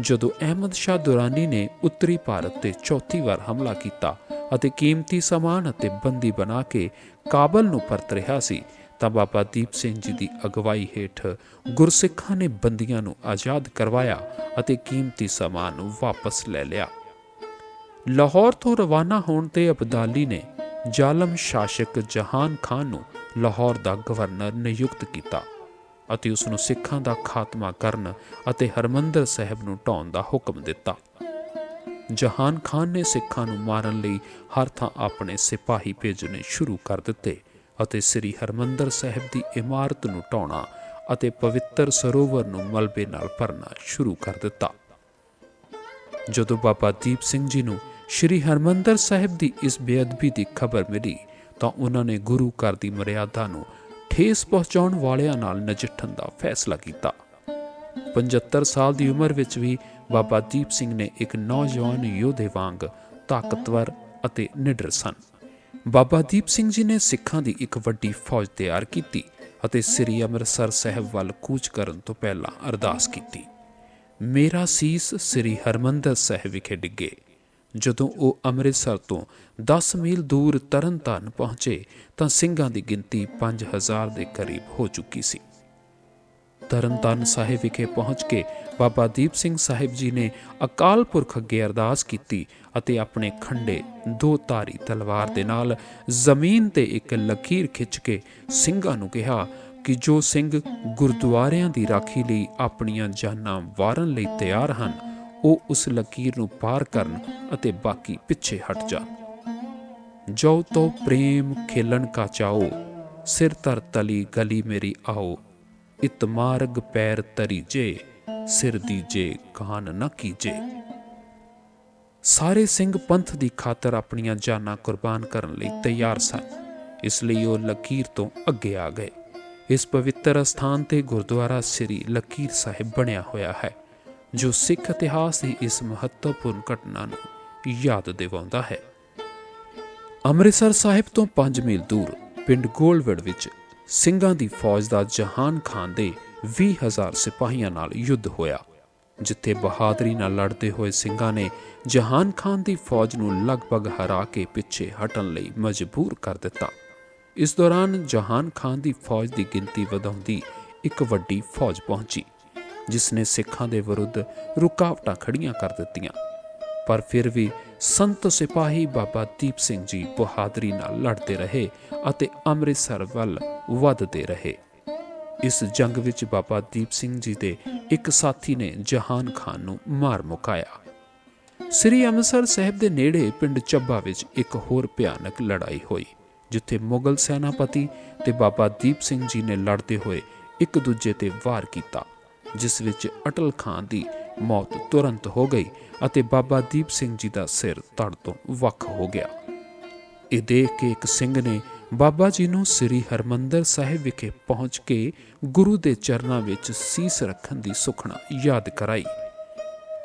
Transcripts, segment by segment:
ਜਦੋਂ ਅਹਿਮਦ ਸ਼ਾਹ ਦੁਰਾਨੀ ਨੇ ਉੱਤਰੀ ਭਾਰਤ ਤੇ ਚੌਥੀ ਵਾਰ ਹਮਲਾ ਕੀਤਾ ਅਤੇ ਕੀਮਤੀ ਸਮਾਨ ਅਤੇ ਬੰਦੀ ਬਣਾ ਕੇ ਕਾਬਲ ਨੂੰ ਪਰਤ ਰਿਹਾ ਸੀ, ਤਾਂ ਬਾਬਾ ਦੀਪ ਸਿੰਘ ਜੀ ਦੀ ਅਗਵਾਈ ਹੇਠ ਗੁਰਸਿੱਖਾਂ ਨੇ ਬੰਦੀਆਂ ਨੂੰ ਆਜ਼ਾਦ ਕਰਵਾਇਆ ਅਤੇ ਕੀਮਤੀ ਸਮਾਨ ਵਾਪਸ ਲੈ ਲਿਆ। ਲਾਹੌਰ ਤੋਂ ਰਵਾਨਾ ਹੋਣ ਤੇ ਅਬਦਾਲੀ ਨੇ ਜ਼ਾਲਮ ਸ਼ਾਸਕ ਜਹਾਨ ਖਾਨ ਨੂੰ ਲਾਹੌਰ ਦਾ ਗਵਰਨਰ ਨਿਯੁਕਤ ਕੀਤਾ। ਅਤੇ ਉਸ ਨੂੰ ਸਿੱਖਾਂ ਦਾ ਖਾਤਮਾ ਕਰਨ ਅਤੇ ਹਰਮੰਦਰ ਸਾਹਿਬ ਨੂੰ ਢਾਉਣ ਦਾ ਹੁਕਮ ਦਿੱਤਾ। ਜਹਾਨ ਖਾਨ ਨੇ ਸਿੱਖਾਂ ਨੂੰ ਮਾਰਨ ਲਈ ਹਰ ਥਾਂ ਆਪਣੇ ਸਿਪਾਹੀ ਭੇਜਣੇ ਸ਼ੁਰੂ ਕਰ ਦਿੱਤੇ ਅਤੇ ਸ੍ਰੀ ਹਰਮੰਦਰ ਸਾਹਿਬ ਦੀ ਇਮਾਰਤ ਨੂੰ ਢਾਉਣਾ ਅਤੇ ਪਵਿੱਤਰ ਸਰੋਵਰ ਨੂੰ ਮਲਬੇ ਨਾਲ ਭਰਨਾ ਸ਼ੁਰੂ ਕਰ ਦਿੱਤਾ। ਜਦੋਂ ਬਾਬਾ ਦੀਪ ਸਿੰਘ ਜੀ ਨੂੰ ਸ਼੍ਰੀ ਹਰਮੰਦਰ ਸਾਹਿਬ ਦੀ ਇਸ ਬੇਅਦਬੀ ਦੀ ਖਬਰ ਮਿਲੀ ਤਾਂ ਉਹਨਾਂ ਨੇ ਗੁਰੂ ਘਰ ਦੀ ਮਰਿਆਦਾ ਨੂੰ ਠੇਸ ਪਹੁੰਚਾਉਣ ਵਾਲਿਆਂ ਨਾਲ ਨਜਿੱਠਣ ਦਾ ਫੈਸਲਾ ਕੀਤਾ। 75 ਸਾਲ ਦੀ ਉਮਰ ਵਿੱਚ ਵੀ ਬਾਬਾ ਦੀਪ ਸਿੰਘ ਨੇ ਇੱਕ ਨੌਜਵਾਨ ਯੋਧੇ ਵਾਂਗ ਤਾਕਤਵਰ ਅਤੇ ਨਿਡਰ ਸਨ। ਬਾਬਾ ਦੀਪ ਸਿੰਘ ਜੀ ਨੇ ਸਿੱਖਾਂ ਦੀ ਇੱਕ ਵੱਡੀ ਫੌਜ ਤਿਆਰ ਕੀਤੀ ਅਤੇ ਸ੍ਰੀ ਅੰਮ੍ਰਿਤਸਰ ਸਾਹਿਬ ਵੱਲ ਕੂਚ ਕਰਨ ਤੋਂ ਪਹਿਲਾਂ ਅਰਦਾਸ ਕੀਤੀ। ਮੇਰਾ ਸੀਸ ਸ੍ਰੀ ਹਰਮੰਦਰ ਸਾਹਿਬ ਵਿਖੇ ਡਿੱਗੇ। ਜਦੋਂ ਉਹ ਅੰਮ੍ਰਿਤਸਰ ਤੋਂ 10 ਮੀਲ ਦੂਰ ਤਰਨਤਾਰਨ ਪਹੁੰਚੇ ਤਾਂ ਸਿੰਘਾਂ ਦੀ ਗਿਣਤੀ 5000 ਦੇ ਕਰੀਬ ਹੋ ਚੁੱਕੀ ਸੀ। ਤਰਨਤਾਰਨ ਸਾਹਿਬ ਵਿਖੇ ਪਹੁੰਚ ਕੇ ਬਾਬਾ ਦੀਪ ਸਿੰਘ ਸਾਹਿਬ ਜੀ ਨੇ ਅਕਾਲ ਪੁਰਖ ਅੱਗੇ ਅਰਦਾਸ ਕੀਤੀ ਅਤੇ ਆਪਣੇ ਖੰਡੇ ਦੋ ਧਾਰੀ ਤਲਵਾਰ ਦੇ ਨਾਲ ਜ਼ਮੀਨ ਤੇ ਇੱਕ ਲਕੀਰ ਖਿੱਚ ਕੇ ਸਿੰਘਾਂ ਨੂੰ ਕਿਹਾ ਕਿ ਜੋ ਸਿੰਘ ਗੁਰਦੁਆਰਿਆਂ ਦੀ ਰਾਖੀ ਲਈ ਆਪਣੀਆਂ ਜਾਨਾਂ ਵਾਰਨ ਲਈ ਤਿਆਰ ਹਨ ਉਹ ਉਸ ਲਕੀਰ ਨੂੰ ਪਾਰ ਕਰਨ ਅਤੇ ਬਾਕੀ ਪਿੱਛੇ ਹਟ ਜਾਣ ਜੋ ਤੋ ਪ੍ਰੇਮ ਖੇਲਣ ਕਾ ਚਾਓ, ਸਿਰ ਤਰ ਤਲੀ ਗਲੀ ਮੇਰੀ ਆਓ। ਇਤਮਾਰਗ ਪੈਰ ਤਰੀਜੇ ਸਿਰ ਦੀਜੇ ਕਾਨ ਨ ਕੀਜੇ। ਸਾਰੇ ਸਿੰਘ ਪੰਥ ਦੀ ਖਾਤਰ ਆਪਣੀਆਂ ਜਾਨਾਂ ਕੁਰਬਾਨ ਕਰਨ ਲਈ ਤਿਆਰ ਸਨ। ਇਸ ਲਈ ਉਹ ਲਕੀਰ ਤੋਂ ਅੱਗੇ ਆ ਗਏ। ਇਸ ਪਵਿੱਤਰ ਸਥਾਨ ਤੇ ਗੁਰਦੁਆਰਾ ਸ੍ਰੀ ਲਕੀਰ ਸਾਹਿਬ ਬਣਿਆ ਹੋਇਆ ਹੈ। ਜੋ ਸਿੱਖ ਇਤਿਹਾਸ ਦੀ ਇਸ ਮਹੱਤਵਪੂਰਨ ਘਟਨਾ ਨੂੰ ਯਾਦ ਦਿਵਾਉਂਦਾ ਹੈ। ਅੰਮ੍ਰਿਤਸਰ ਸਾਹਿਬ ਤੋਂ 5 ਮੀਲ ਦੂਰ ਪਿੰਡ ਗੋਲਵੜ ਵਿੱਚ ਸਿੰਘਾਂ ਦੀ ਫੌਜ ਦਾ ਜਹਾਨ ਖਾਨ ਦੇ 20000 ਸਿਪਾਹੀਆਂ ਨਾਲ ਯੁੱਧ ਹੋਇਆ, ਜਿੱਥੇ ਬਹਾਦਰੀ ਨਾਲ ਲੜਦੇ ਹੋਏ ਸਿੰਘਾਂ ਨੇ ਜਹਾਨ ਖਾਨ ਦੀ ਫੌਜ ਨੂੰ ਲਗਭਗ ਹਰਾ ਕੇ ਪਿੱਛੇ ਹਟਣ ਲਈ ਮਜਬੂਰ ਕਰ ਦਿੱਤਾ। ਇਸ ਦੌਰਾਨ ਜਹਾਨ ਖਾਨ ਦੀ ਫੌਜ ਦੀ ਗਿਣਤੀ ਵਧਾਉਂਦੀ ਇੱਕ ਵੱਡੀ ਫੌਜ ਪਹੁੰਚੀ। ਜਿਸ ਨੇ ਸਿੱਖਾਂ ਦੇ ਵਿਰੁੱਧ ਰੁਕਾਵਟਾਂ ਖੜੀਆਂ ਕਰ ਦਿੱਤੀਆਂ। ਪਰ ਫਿਰ ਵੀ ਸੰਤ ਸਿਪਾਹੀ ਬਾਬਾ ਦੀਪ ਸਿੰਘ ਜੀ ਬਹਾਦਰੀ ਨਾਲ ਲੜਦੇ ਰਹੇ ਅਤੇ ਅੰਮ੍ਰਿਤਸਰ ਵੱਲ ਵੱਧਦੇ ਰਹੇ। ਇਸ ਜੰਗ ਵਿੱਚ ਬਾਬਾ ਦੀਪ ਸਿੰਘ ਜੀ ਦੇ ਇੱਕ ਸਾਥੀ ਨੇ ਜਹਾਨ ਖਾਨ ਨੂੰ ਮਾਰ ਮੁਕਾਇਆ। ਸ੍ਰੀ ਅੰਮ੍ਰਿਤਸਰ ਸਾਹਿਬ ਦੇ ਨੇੜੇ ਪਿੰਡ ਚੱਬਾ ਵਿੱਚ ਇੱਕ ਹੋਰ ਭਿਆਨਕ ਲੜਾਈ ਹੋਈ, ਜਿੱਥੇ ਮੁਗਲ ਸੈਨਾਪਤੀ ਤੇ ਬਾਬਾ ਦੀਪ ਸਿੰਘ ਜੀ ਨੇ ਲੜਦੇ ਹੋਏ ਇੱਕ ਦੂਜੇ ਤੇ ਵਾਰ ਕੀਤਾ। ਜਿਸ ਵਿੱਚ ਅਟਲ ਖਾਨ ਦੀ ਮੌਤ ਤੁਰੰਤ ਹੋ ਗਈ ਅਤੇ ਬਾਬਾ ਦੀਪ ਸਿੰਘ ਜੀ ਦਾ ਸਿਰ ਧੜ ਤੋਂ ਵੱਖ ਹੋ ਗਿਆ। ਇਹ ਦੇਖ ਕੇ ਇੱਕ ਸਿੰਘ ਨੇ ਬਾਬਾ ਜੀ ਨੂੰ ਸ੍ਰੀ ਹਰਮੰਦਰ ਸਾਹਿਬ ਵਿਖੇ ਪਹੁੰਚ ਕੇ ਗੁਰੂ ਦੇ ਚਰਨਾਂ ਵਿੱਚ ਸੀਸ ਰੱਖਣ ਦੀ ਸੁਖਣਾ ਯਾਦ ਕਰਾਈ।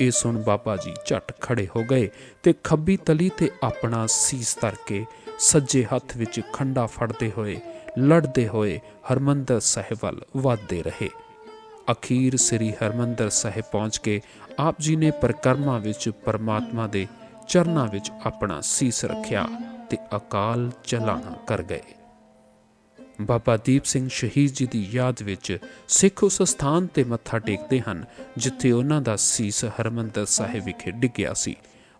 ਇਹ ਸੁਣ ਬਾਬਾ ਜੀ ਝਟ ਖੜੇ ਹੋ ਗਏ ਤੇ ਖੱਬੀ ਤਲੀ ਤੇ ਆਪਣਾ ਸੀਸ ਧਰ ਕੇ ਸੱਜੇ ਹੱਥ ਵਿੱਚ ਖੰਡਾ ਫੜਦੇ ਹੋਏ, ਲੜਦੇ ਹੋਏ ਹਰਮੰਦਰ ਸਾਹਿਬ ਵੱਲ ਵਧਦੇ ਰਹੇ। ਅਖੀਰ ਸ੍ਰੀ ਹਰਮੰਦਰ ਸਾਹਿਬ ਪਹੁੰਚ ਕੇ ਆਪ ਜੀ ਨੇ ਪਰਕਰਮਾ ਵਿੱਚ ਪਰਮਾਤਮਾ ਦੇ ਚਰਨਾਂ ਵਿੱਚ ਆਪਣਾ ਸੀਸ ਰੱਖਿਆ ਤੇ ਅਕਾਲ ਚਲਾਣਾ ਕਰ ਗਏ। ਬਾਬਾ ਦੀਪ ਸਿੰਘ ਸ਼ਹੀਦ ਜੀ ਦੀ ਯਾਦ ਵਿੱਚ ਸਿੱਖ ਉਸ ਸਥਾਨ ਤੇ ਮੱਥਾ ਟੇਕਦੇ ਹਨ, ਜਿੱਥੇ ਉਹਨਾਂ ਦਾ ਸੀਸ ਹਰਮੰਦਰ ਸਾਹਿਬ ਵਿਖੇ ਡਿੱਗਿਆ ਸੀ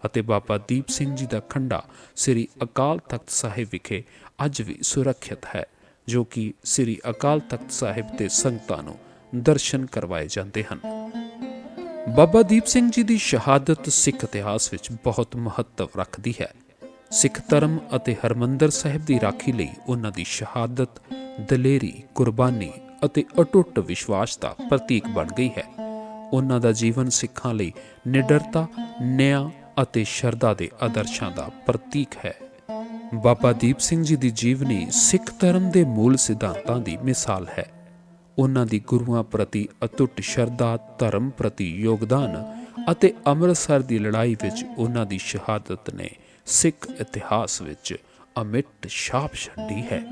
ਅਤੇ ਬਾਬਾ ਦੀਪ ਸਿੰਘ ਜੀ ਦਾ ਖੰਡਾ ਸ੍ਰੀ ਅਕਾਲ ਤਖਤ ਸਾਹਿਬ ਵਿਖੇ ਅੱਜ ਵੀ ਸੁਰੱਖਿਅਤ ਹੈ, ਜੋ ਕਿ ਸ੍ਰੀ ਅਕਾਲ ਤਖਤ ਸਾਹਿਬ ਦੇ ਸੰਗਤਾਂ ਨੂੰ ਦਰਸ਼ਨ ਕਰਵਾਏ ਜਾਂਦੇ ਹਨ। ਬਾਬਾ ਦੀਪ ਸਿੰਘ ਜੀ ਦੀ ਸ਼ਹਾਦਤ ਸਿੱਖ ਇਤਿਹਾਸ ਵਿੱਚ ਬਹੁਤ ਮਹੱਤਵ ਰੱਖਦੀ ਹੈ। ਸਿੱਖ ਧਰਮ ਅਤੇ ਹਰਮੰਦਰ ਸਾਹਿਬ ਦੀ ਰਾਖੀ ਲਈ ਉਹਨਾਂ ਦੀ ਸ਼ਹਾਦਤ, ਦਲੇਰੀ, ਕੁਰਬਾਨੀ ਅਤੇ ਅਟੁੱਟ ਵਿਸ਼ਵਾਸ ਦਾ ਪ੍ਰਤੀਕ ਬਣ ਗਈ ਹੈ। ਉਹਨਾਂ ਦਾ ਜੀਵਨ ਸਿੱਖਾਂ ਲਈ ਨਿਡਰਤਾ, ਨਿਆਂ ਅਤੇ ਸ਼ਰਧਾ ਦੇ ਆਦਰਸ਼ਾਂ ਦਾ ਪ੍ਰਤੀਕ ਹੈ। ਬਾਬਾ ਦੀਪ ਸਿੰਘ ਜੀ ਦੀ ਜੀਵਨੀ ਸਿੱਖ ਧਰਮ ਦੇ ਮੂਲ ਸਿਧਾਂਤਾਂ ਦੀ ਮਿਸਾਲ ਹੈ। ਉਹਨਾਂ ਦੀ ਗੁਰੂਆਂ ਪ੍ਰਤੀ ਅਟੁੱਟ ਸ਼ਰਧਾ, ਧਰਮ ਪ੍ਰਤੀ ਯੋਗਦਾਨ ਅਤੇ ਅੰਮ੍ਰਿਤਸਰ ਦੀ ਲੜਾਈ ਵਿੱਚ ਉਹਨਾਂ ਦੀ ਸ਼ਹਾਦਤ ਨੇ ਸਿੱਖ ਇਤਿਹਾਸ ਵਿੱਚ ਅਮਿੱਟ ਛਾਪ ਛੱਡੀ ਹੈ।